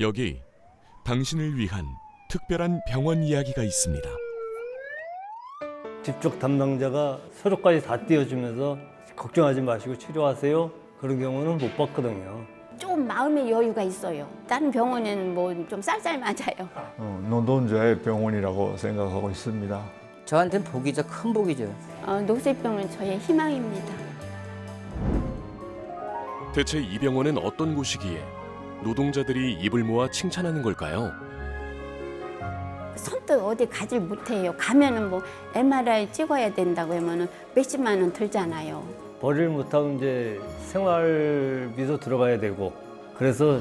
여기 당신을 위한 특별한 병원 이야기가 있습니다. 집중 담당자가 서류까지 다 띄워주면서 걱정하지 마시고 치료하세요. 그런 경우는 못 봤거든요. 좀 마음의 여유가 있어요. 다른 병원은 뭐 좀 쌀쌀 맞아요. 어, 노동자의 병원이라고 생각하고 있습니다. 저한테는 복이죠. 큰 복이죠. 어, 녹색병은 저의 희망입니다. 대체 이 병원은 어떤 곳이기에 노동자들이 입을 모아 칭찬하는 걸까요? 선뜻 어디 가질 못해요. 가면은 뭐 MRI 찍어야 된다고 하면은 몇십만 원 들잖아요. 머리를 못하면 이제 생활비도 들어가야 되고 그래서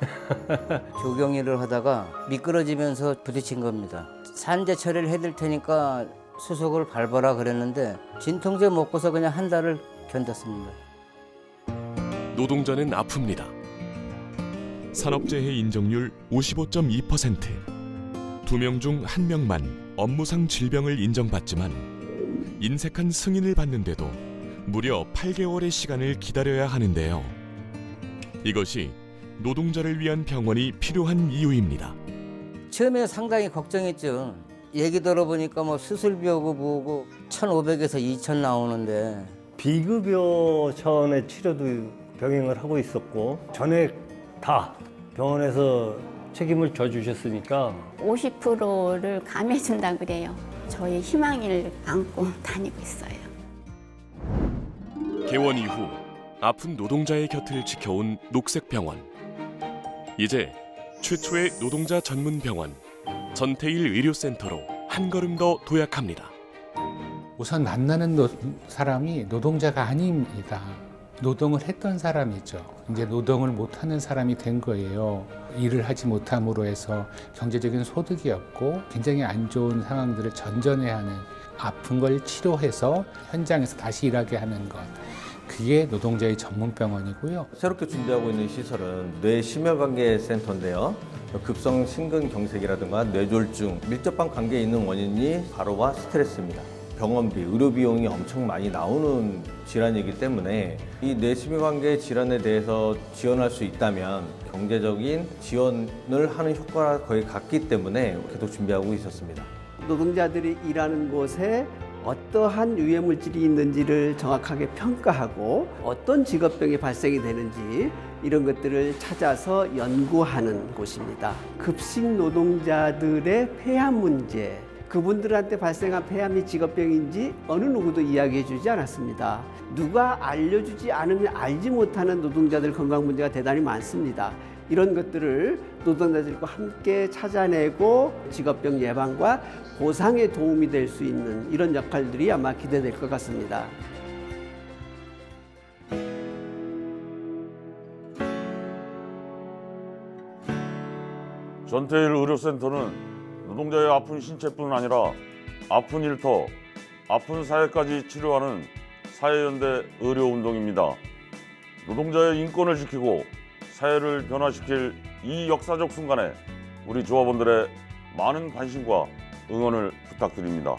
조경 일을 하다가 미끄러지면서 부딪힌 겁니다. 산재 처리를 해드릴 테니까 수속을 밟아라 그랬는데 진통제 먹고서 그냥 한 달을 견뎠습니다. 노동자는 아픕니다. 산업재해 인정률 55.2%. 두 명 중 한 명만 업무상 질병을 인정받지만 인색한 승인을 받는데도 무려 8개월의 시간을 기다려야 하는데요. 이것이 노동자를 위한 병원이 필요한 이유입니다. 처음에 상당히 걱정했죠. 얘기 들어보니까 뭐 수술비하고 뭐고 1,500에서 2,000 나오는데 비급여 차원의 치료도 병행을 하고 있었고 전액 다 병원에서 책임을 져주셨으니까 50%를 감해준다 그래요. 저의 희망을 안고 다니고 있어요. 개원 이후 아픈 노동자의 곁을 지켜온 녹색병원. 이제 최초의 노동자 전문 병원 전태일 의료센터로 한 걸음 더 도약합니다. 우선 만나는 노- 사람이 노동자가 아닙니다. 노동을 했던 사람이죠. 이제 노동을 못하는 사람이 된 거예요. 일을 하지 못함으로 해서 경제적인 소득이 없고 굉장히 안 좋은 상황들을 전전해야 하는 아픈 걸 치료해서 현장에서 다시 일하게 하는 것. 그게 노동자의 전문 병원이고요. 새롭게 준비하고 있는 시설은 뇌심혈관계 센터인데요. 급성 심근경색이라든가 뇌졸중, 밀접한 관계에 있는 원인이 과로와 스트레스입니다. 병원비, 의료 비용이 엄청 많이 나오는 질환이기 때문에 이 뇌심혈관계 질환에 대해서 지원할 수 있다면 경제적인 지원을 하는 효과가 거의 같기 때문에 계속 준비하고 있었습니다. 노동자들이 일하는 곳에 어떠한 유해 물질이 있는지를 정확하게 평가하고 어떤 직업병이 발생이 되는지 이런 것들을 찾아서 연구하는 곳입니다. 급식 노동자들의 폐암 문제, 그분들한테 발생한 폐암이 직업병인지 어느 누구도 이야기해 주지 않았습니다. 누가 알려주지 않으면 알지 못하는 노동자들 건강 문제가 대단히 많습니다. 이런 것들을 노동자들과 함께 찾아내고 직업병 예방과 보상에 도움이 될 수 있는 이런 역할들이 아마 기대될 것 같습니다. 전태일 의료센터는 노동자의 아픈 신체뿐 아니라 아픈 일터, 아픈 사회까지 치료하는 사회연대 의료운동입니다. 노동자의 인권을 지키고 사회를 변화시킬 이 역사적 순간에 우리 조합원들의 많은 관심과 응원을 부탁드립니다.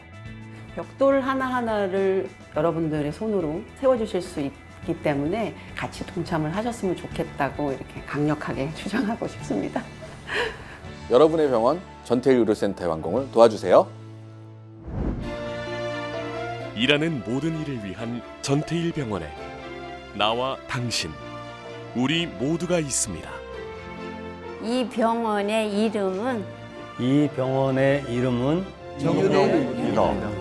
벽돌 하나하나를 여러분들의 손으로 세워주실 수 있기 때문에 같이 동참을 하셨으면 좋겠다고 이렇게 강력하게 주장하고 싶습니다. 여러분의 병원 전태일 의료센터의 완공을 도와주세요. 일하는 모든 이를 위한 전태일 병원에 나와 당신, 우리 모두가 있습니다. 이 병원의 이름은 이 병원의 이름은 정의병원입니다.